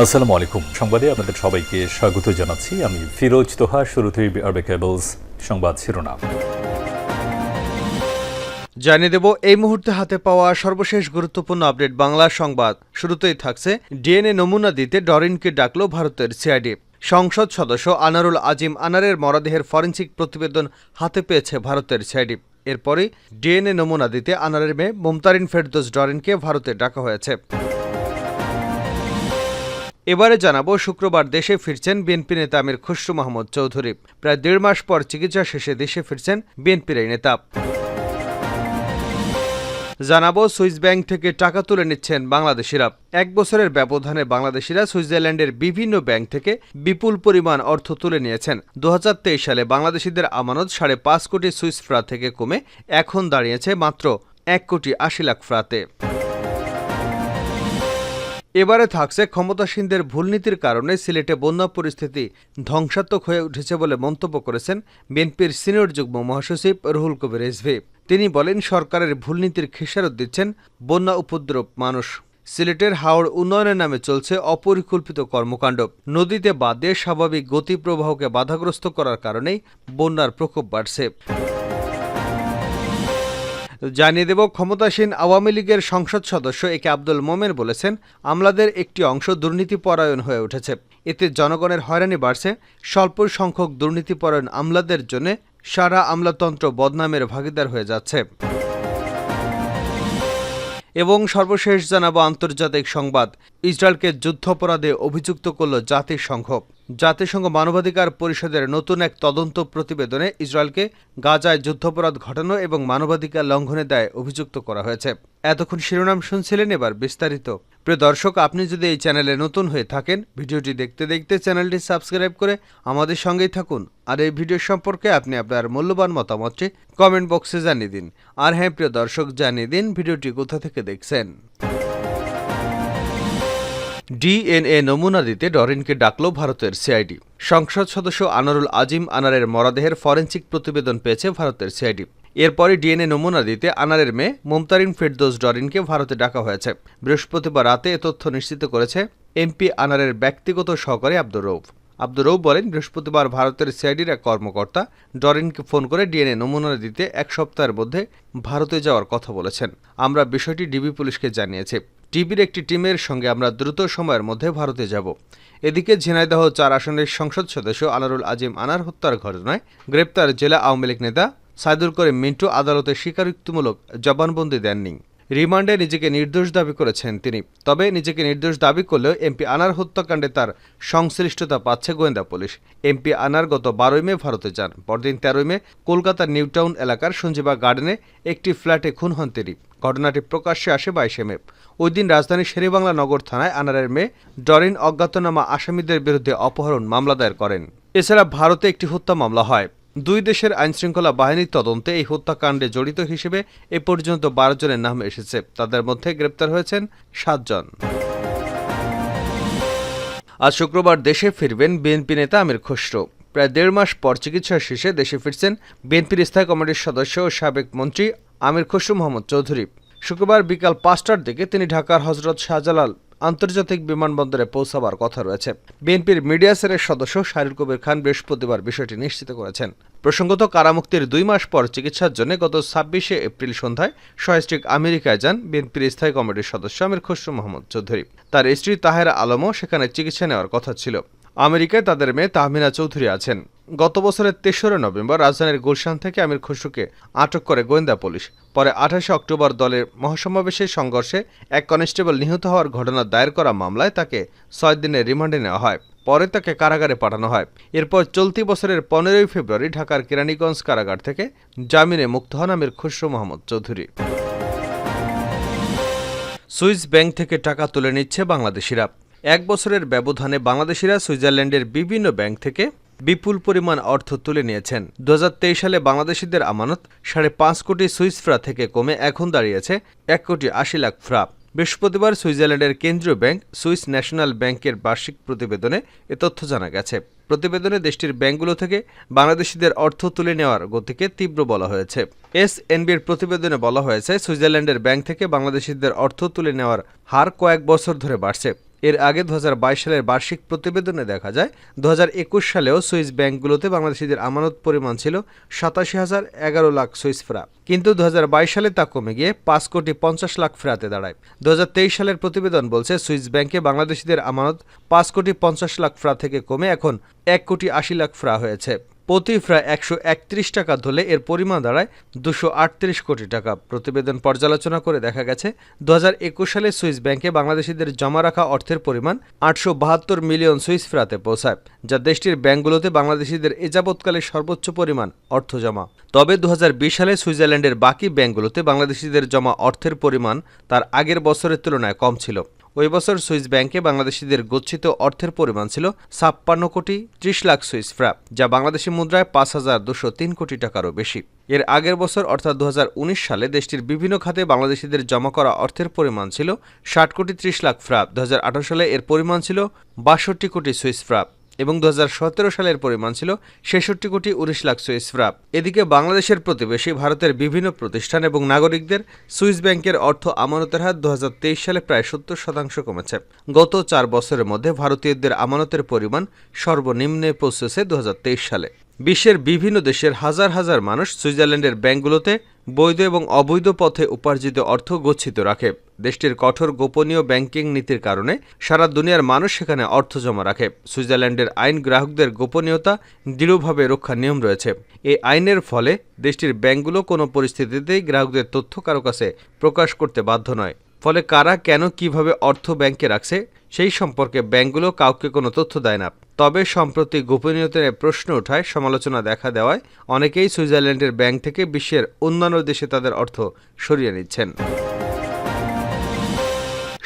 আসসালামু আলাইকুম। সংবাদে আপনাদের সবাইকে স্বাগত জানাচ্ছি। আমি ফিরোজ তোহা, শুরুতেই আরবে কেবলস সংবাদ শিরোনাম। জানিয়ে দেব, এই মুহূর্তে হাতে পাওয়া সর্বশেষ গুরুত্বপূর্ণ আপডেট বাংলা সংবাদ। শুরুতেই থাকছে ডিএনএ নমুনা দিতে ডরিনকে ডাকল ভারতের সিআইডি। সংসদ সদস্য আনারুল আজিম আনারের মরদেহের ফরেন্সিক প্রতিবেদন হাতে পেয়েছে ভারতের সিআইডি। এরপরই ডিএনএ নমুনা দিতে আনারের মেয়ে মুমতারিন ফেরদোস ডরিনকে ভারতে ডাকা হয়েছে। এবারে জানাব, শুক্রবার দেশে ফিরছেন বিএনপি নেতা আমির খুসরু মাহমুদ চৌধুরী। প্রায় দেড় মাস পর চিকিৎসা শেষে দেশে ফিরছেন বিএনপির এই নেতা। জানাব, সুইস ব্যাংক থেকে টাকা তুলে নিচ্ছেন বাংলাদেশিরা। এক বছরের ব্যবধানে বাংলাদেশিরা সুইজারল্যান্ডের বিভিন্ন ব্যাংক থেকে বিপুল পরিমাণ অর্থ তুলে নিয়েছেন। দু হাজার তেইশ সালে বাংলাদেশিদের আমানত সাড়ে পাঁচ কোটি সুইস ফ্রা থেকে কমে এখন দাঁড়িয়েছে মাত্র এক কোটি আশি লাখ ফ্রাতে। এবারে থাকছে ক্ষমতাসীনদের ভুলনীতির কারণে সিলেটে বন্যা পরিস্থিতি ধ্বংসাত্মক হয়ে উঠেছে বলে মন্তব্য করেছেন বিএনপির সিনিয়র যুগ্ম মহাসচিব রুহুল কবির রিজভি তিনি বলেন, সরকারের ভুলনীতির খেসারত দিচ্ছেন বন্যা উপদ্রব মানুষ। সিলেটের হাওড় উন্নয়নের নামে চলছে অপরিকল্পিত কর্মকাণ্ড। নদীতে বাদে স্বাভাবিক গতিপ্রবাহকে বাধাগ্রস্ত করার কারণেই বন্যার প্রকোপ বাড়ছে। জানিয়ে দেব, ক্ষমতাসীন আওয়ামী লীগের সংসদ সদস্য একে আব্দুল মোমেন বলেছেন, আমলাদের একটি অংশ দুর্নীতিপরায়ণ হয়ে উঠেছে। এতে জনগণের হয়রানি বাড়ছে। স্বল্প সংখ্যক দুর্নীতিপরায়ণ আমলাদের জন্য সারা আমলাতন্ত্র বদনামের ভাগিদার হয়ে যাচ্ছে। এবং সর্বশেষ জানাব আন্তর্জাতিক সংবাদ। ইসরায়েলকে যুদ্ধাপরাধে অভিযুক্ত করল জাতিসংঘ। জাতিসংঘ মানবাধিকার পরিষদের নতুন এক তদন্ত প্রতিবেদনে ইসরায়েলকে গাজায় যুদ্ধাপরাধ ঘটানো এবং মানবাধিকার লঙ্ঘনে দেয় অভিযুক্ত করা হয়েছে। এতক্ষণ শিরোনাম শুনছিলেন এবার বিস্তারিত। প্রিয় দর্শক, আপনি যদি এই চ্যানেলে নতুন হয়ে থাকেন, ভিডিওটি দেখতে দেখতে চ্যানেলটি সাবস্ক্রাইব করে আমাদের সঙ্গেই থাকুন। আর এই ভিডিও সম্পর্কে আপনি আপনার মূল্যবান মতামতটি কমেন্ট বক্সে জানিয়ে দিন। আর হ্যাঁ প্রিয় দর্শক, জানিয়ে দিন ভিডিওটি কোথা থেকে দেখছেন। ডিএনএ নমুনা দিতে ডরিনকে ডাকল ভারতের সিআইডি। সংসদ সদস্য আনারুল আজিম আনারের মরদেহের ফরেন্সিক প্রতিবেদন পেয়েছে ভারতের সিআইডি। এরপরই ডিএনএ নমুনা দিতে আনারের মেয়ে মুমতারিন ফেরদোস ডরিনকে ভারতে ডাকা হয়েছে। বৃহস্পতিবার রাতে এ তথ্য নিশ্চিত করেছে এমপি আনারের ব্যক্তিগত সহকারী আব্দুর রৌফ আব্দুর রৌফ বলেন, বৃহস্পতিবার ভারতের সিআইডির এক কর্মকর্তা ডরিনকে ফোন করে ডিএনএ নমুনা দিতে এক সপ্তাহের মধ্যে ভারতে যাওয়ার কথা বলেছেন। আমরা বিষয়টি ডিবি পুলিশকে জানিয়েছি। টিভির একটি টিমের সঙ্গে আমরা দ্রুত সময়ের মধ্যে ভারতে যাব। এদিকে ঝিনাইদহ চার আসনের সংসদ সদস্য আনারুল আজিম আনার হত্যার ঘটনায় গ্রেপ্তার জেলা আওয়ামী লীগ নেতা সাইদুল করিম মিন্টু আদালতে স্বীকারোক্তিমূলক জবানবন্দি দেননি। রিমান্ডে নিজেকে নির্দোষ দাবি করেছেন তিনি। তবে নিজেকে নির্দোষ দাবি করলেও এমপি আনার হত্যাকাণ্ডে তার সংশ্লিষ্টতা পাচ্ছে গোয়েন্দা পুলিশ। এমপি আনার গত বারোই মে ভারতে যান। পরদিন তেরোই মে কলকাতার নিউটাউন এলাকার সঞ্জীবা গার্ডেনে একটি ফ্ল্যাটে খুন হন তিনি। ঘটনাটি প্রকাশ্যে আসে বাইশে মে। ওই দিন রাজধানীর শেরেবাংলা নগর থানায় আনারের মেয়ে ডরিন অজ্ঞাতনামা আসামিদের বিরুদ্ধে অপহরণ মামলা দায়ের করেন। এছাড়া ভারতে একটি হত্যা মামলা হয়। দুই দেশের আইনশৃঙ্খলা বাহিনীর তদন্তে এই হত্যাকাণ্ডে জড়িত হিসেবে এ পর্যন্ত বারো জনের নাম এসেছে। তাদের মধ্যে গ্রেপ্তার হয়েছেন সাতজন আজ শুক্রবার দেশে ফিরবেন বিএনপি নেতা আমির খসরু। প্রায় দেড় মাস পর চিকিৎসা শেষে দেশে ফিরছেন বিএনপির স্থায়ী কমিটির সদস্য ও সাবেক মন্ত্রী আমির খসরু মোহাম্মদ চৌধুরী। শুক্রবার বিকাল পাঁচটার দিকে তিনি ঢাকার হজরত শাহজালাল আন্তর্জাতিক বিমানবন্দরে পৌঁছাবার কথা রয়েছে। বিএনপির মিডিয়া সেলের সদস্য শাহরুল কবির খান বৃহস্পতিবার বিষয়টি নিশ্চিত করেছেন। প্রসঙ্গত, কারামুক্তির দুই মাস পর চিকিৎসার জন্য গত ছাব্বিশে এপ্রিল সন্ধ্যায় সহস্ট্রিক আমেরিকায় যান বিএনপির স্থায়ী কমিটির সদস্য আমির খসরু মোহাম্মদ চৌধুরী। তার স্ত্রী তাহেরা আলমও সেখানে চিকিৎসা নেওয়ার কথা ছিল। আমেরিকায় তাদের মেয়ে তাহমিনা চৌধুরী আছেন। গত বছরের তেসরা নভেম্বর রাজধানীর গুলশান থেকে আমির খসরুকে আটক করে গোয়েন্দা পুলিশ। পরে আঠাশে অক্টোবর দলের মহাসমাবেশের সংঘর্ষে এক কনস্টেবল নিহত হওয়ার ঘটনা দায়ের করা মামলায় তাকে ছয় দিনের রিমান্ডে নেওয়া হয়। পরে তাকে কারাগারে পাঠানো হয়। এরপর চলতি বছরের পনেরোই ফেব্রুয়ারি ঢাকার কেরানীগঞ্জ কারাগার থেকে জামিনে মুক্ত হন আমির খসরু মোহাম্মদ চৌধুরী। সুইস ব্যাংক থেকে টাকা তুলে নিচ্ছে বাংলাদেশিরা। এক বছরের ব্যবধানে বাংলাদেশিরা সুইজারল্যান্ডের বিভিন্ন ব্যাংক থেকে বিপুল পরিমাণ অর্থ তুলে নিয়েছেন। দু হাজার তেইশ সালে বাংলাদেশিদের আমানত সাড়ে পাঁচ কোটি সুইস ফ্রা থেকে কমে এখন দাঁড়িয়েছে এক কোটি আশি লাখ ফ্রা। বৃহস্পতিবার সুইজারল্যান্ডের কেন্দ্রীয় ব্যাংক সুইস ন্যাশনাল ব্যাংকের বার্ষিক প্রতিবেদনে এ তথ্য জানা গেছে। প্রতিবেদনে দেশটির ব্যাংকগুলো থেকে বাংলাদেশিদের অর্থ তুলে নেওয়ার গতিকে তীব্র বলা হয়েছে। এস এনবির প্রতিবেদনে বলা হয়েছে, সুইজারল্যান্ডের ব্যাংক থেকে বাংলাদেশিদের অর্থ তুলে নেওয়ার হার কয়েক বছর ধরে বাড়ছে। এর আগে দু হাজার বাইশ সালের বার্ষিক প্রতিবেদনে দেখা যায় দু হাজার একুশ সালেও সুইস ব্যাংকগুলোতে বাংলাদেশিদের আমানত পরিমাণ ছিল সাতাশি হাজার এগারো লাখ সুইস ফ্রা। কিন্তু দু হাজার বাইশ সালে তা কমে গিয়ে পাঁচ কোটি পঞ্চাশ লাখ ফ্রাতে দাঁড়ায়। দু হাজার তেইশ সালের প্রতিবেদন বলছে, সুইস ব্যাংকে বাংলাদেশিদের আমানত পাঁচ কোটি পঞ্চাশ লাখ ফ্রা থেকে কমে এখন এক কোটি আশি লাখ ফ্রা হয়েছে। প্রতি ফ্রা একশো একত্রিশ টাকা ধরলে এর পরিমাণ দাঁড়ায় দুশো আটত্রিশ কোটি টাকা। প্রতিবেদন পর্যালোচনা করে দেখা গেছে, দু হাজার একুশ সালে সুইস ব্যাংকে বাংলাদেশিদের জমা রাখা অর্থের পরিমাণ আটশো বাহাত্তর মিলিয়ন সুইস ফ্রাতে পৌঁছায়, যা দেশটির ব্যাংকগুলোতে বাংলাদেশিদের এযাবৎকালে সর্বোচ্চ পরিমাণ অর্থ জমা। তবে দু হাজার বিশ সালে সুইজারল্যান্ডের বাকি ব্যাংকগুলোতে বাংলাদেশিদের জমা অর্থের পরিমাণ তার আগের বছরের তুলনায় কম ছিল। ওই বছর সুইস ব্যাংকে বাংলাদেশিদের গচ্ছিত অর্থের পরিমাণ ছিল ছাপ্পান্ন কোটি ত্রিশ লাখ সুইস ফ্রাপ, যা বাংলাদেশি মুদ্রায় পাঁচ হাজার দুশো তিন কোটি টাকারও বেশি। এর আগের বছর, অর্থাৎ দু হাজার উনিশ সালে, দেশটির বিভিন্ন খাতে বাংলাদেশিদের জমা করা অর্থের পরিমাণ ছিল ষাট কোটি ত্রিশ লাখ ফ্রা দু সালে এর পরিমাণ ছিল বাষট্টি কোটি সুইস ফ্রা এবং দু হাজার সতেরো সালের পরিমাণ ছিল ছেষট্টি কোটি উনিশ লাখ সুইস ফ্রাপ। এদিকে বাংলাদেশের প্রতিবেশী ভারতের বিভিন্ন প্রতিষ্ঠান এবং নাগরিকদের সুইস ব্যাংকের অর্থ আমানতের হার দুহাজার তেইশ সালে প্রায় সত্তর শতাংশ কমেছে। গত চার বছরের মধ্যে ভারতীয়দের আমানতের পরিমাণ সর্বনিম্নে পৌঁছেছে দু হাজার তেইশ সালে। বিশ্বের বিভিন্ন দেশের হাজার হাজার মানুষ সুইজারল্যান্ডের ব্যাংকগুলোতে বৈধ এবং অবৈধ পথে উপার্জিত অর্থ গচ্ছিত রাখে। দেশটির কঠোর গোপনীয় ব্যাংকিং নীতির কারণে সারা দুনিয়ার মানুষ সেখানে অর্থ জমা রাখে। সুইজারল্যান্ডের আইন গ্রাহকদের গোপনীয়তা, দৃঢ়ভাবে রক্ষার নিয়ম রয়েছে। এই আইনের ফলে দেশটির ব্যাংকগুলো কোনো পরিস্থিতিতেই গ্রাহকদের তথ্য কারও কাছে প্রকাশ করতে বাধ্য নয়। ফলে কারা কেন কীভাবে অর্থ ব্যাংকে রাখছে, সেই সম্পর্কে ব্যাংকগুলো কাউকে কোনো তথ্য দেয় না। তবে সম্প্রতি গোপনীয়তার প্রশ্ন ওঠায় সমালোচনা দেখা দেওয়ায় অনেকেই সুইজারল্যান্ডের ব্যাংক থেকে বিশ্বের অন্যান্য দেশে তাদের অর্থ সরিয়ে নিচ্ছেন।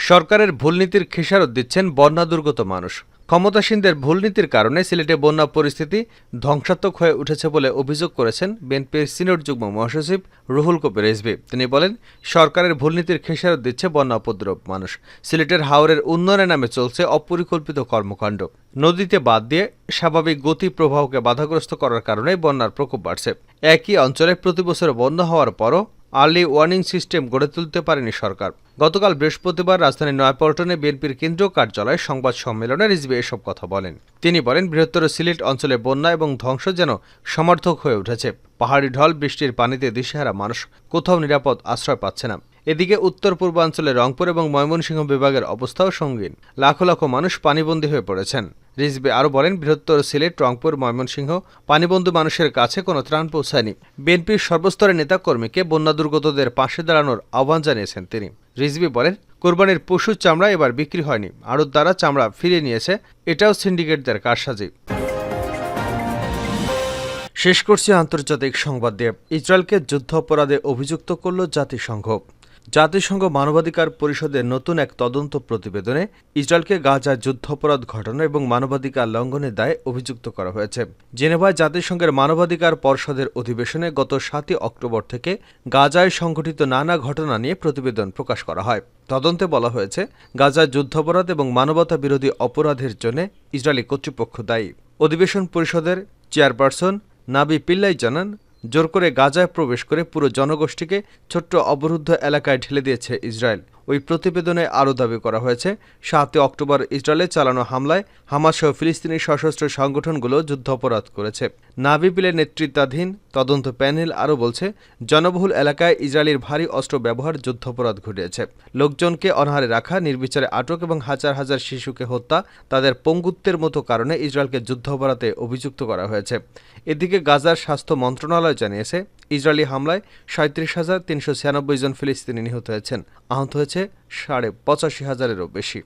সরকারের ভুলনীতির খেসারত দিচ্ছেন বন্যা দুর্গত মানুষ। ক্ষমতাসীনদের ভুল নীতির কারণে সিলেটে বন্যা পরিস্থিতি ধ্বংসাত্মক হয়ে উঠেছে বলে অভিযোগ করেছেন বিএনপির সিনিয়র যুগ্ম মহাসচিব রুহুল কবির রেজভি তিনি বলেন, সরকারের ভুল নীতির খেসারত দিচ্ছে বন্যা উপদ্রব মানুষ। সিলেটের হাওরের উন্নয়নের নামে চলছে অপরিকল্পিত কর্মকাণ্ড। নদীতে বাদ দিয়ে স্বাভাবিক গতি প্রবাহকে বাধাগ্রস্ত করার কারণে বন্যার প্রকোপ বাড়ছে। একই অঞ্চলে প্রতি বছর বন্যা হওয়ার পরও আর্লি ওয়ার্নিং সিস্টেম গড়ে তুলতে পারেনি সরকার। গতকাল বৃহস্পতিবার রাজধানীর নয়াপল্টনে বিএনপির কেন্দ্রীয় কার্যালয়ে সংবাদ সম্মেলনে রিজবি এসব কথা বলেন। তিনি বলেন, বৃহত্তর সিলেট অঞ্চলে বন্যা এবং ধ্বংস যেন সমর্থক হয়ে উঠেছে। পাহাড়ি ঢল, বৃষ্টির পানিতে দিশেহারা মানুষ কোথাও নিরাপদ আশ্রয় পাচ্ছে না। এদিকে উত্তর পূর্বাঞ্চলে রংপুর এবং ময়মনসিংহ বিভাগের অবস্থাও সঙ্গীন। লাখো লাখো মানুষ পানিবন্দী হয়ে পড়েছেন। রিজবি আরও বলেন, বৃহত্তর সিলেট, রংপুর, ময়মনসিংহ পানিবন্ধু মানুষের কাছে কোনো ত্রাণ পৌঁছায়নি। বিএনপির সর্বস্তরের নেতাকর্মীকে বন্যা দুর্গতদের পাশে দাঁড়ানোর আহ্বান জানিয়েছেন তিনি। রিজবি বলেন, কোরবানির পশুর চামড়া এবার বিক্রি হয়নি আড়ত দ্বারা চামড়া ফিরিয়ে নিয়েছে, এটাও সিন্ডিকেটদের কারসাজি। শেষ করছি আন্তর্জাতিক সংবাদ দিয়ে। ইসরায়েলকে যুদ্ধ অপরাধে অভিযুক্ত করল জাতিসংঘ। জাতিসংঘ মানবাধিকার পরিষদের নতুন এক তদন্ত প্রতিবেদনে ইসরায়েলকে গাজায় যুদ্ধাপরাধ ঘটনা এবং মানবাধিকার লঙ্ঘনের দায়ে অভিযুক্ত করা হয়েছে। জেনেভায় জাতিসংঘের মানবাধিকার পর্ষদের অধিবেশনে গত সাতই অক্টোবর থেকে গাজায় সংঘটিত নানা ঘটনা নিয়ে প্রতিবেদন প্রকাশ করা হয়। তদন্তে বলা হয়েছে গাজায় যুদ্ধাপরাধ এবং মানবতা বিরোধী অপরাধের জন্য ইসরায়েলি কর্তৃপক্ষ দায়ী। অধিবেশন পরিষদের চেয়ারপারসন নাবি পিল্লাই জানান জোর করে গাজায় প্রবেশ করে পুরো জনগোষ্ঠীকে ছোট্ট অবরুদ্ধ এলাকায় ঢেলে দিয়েছে ইসরায়েল। ওই প্রতিবেদনে আরও দাবি করা হয়েছে, সাতই অক্টোবর ইসরায়েলে চালানো হামলায় হামাসসহ ফিলিস্তিনি সশস্ত্র সংগঠনগুলো যুদ্ধাপরাধ করেছে। নাবিপিলের নেতৃত্বাধীন তদন্ত প্যানেল আরও বলছে, জনবহুল এলাকায় ইসরায়েলের ভারী অস্ত্র ব্যবহার যুদ্ধাপরাধ ঘটিয়েছে। লোকজনকে অনাহারে রাখা, নির্বিচারে আটক এবং হাজার হাজার শিশুকে হত্যা তাদের পঙ্গুত্বের মতো কারণে ইসরায়েলকে যুদ্ধাপরাধে অভিযুক্ত করা হয়েছে। এদিকে গাজার স্বাস্থ্য মন্ত্রণালয় জানিয়েছে ইসরায়েলি হামলায় সাঁত্রিশ হাজার তিনশো ছিয়ানব্বই জন ফিলিস্তিনি নিহত হয়েছেন। আহত হয়েছে সাড়ে পঁচাশি হাজারেরও বেশি।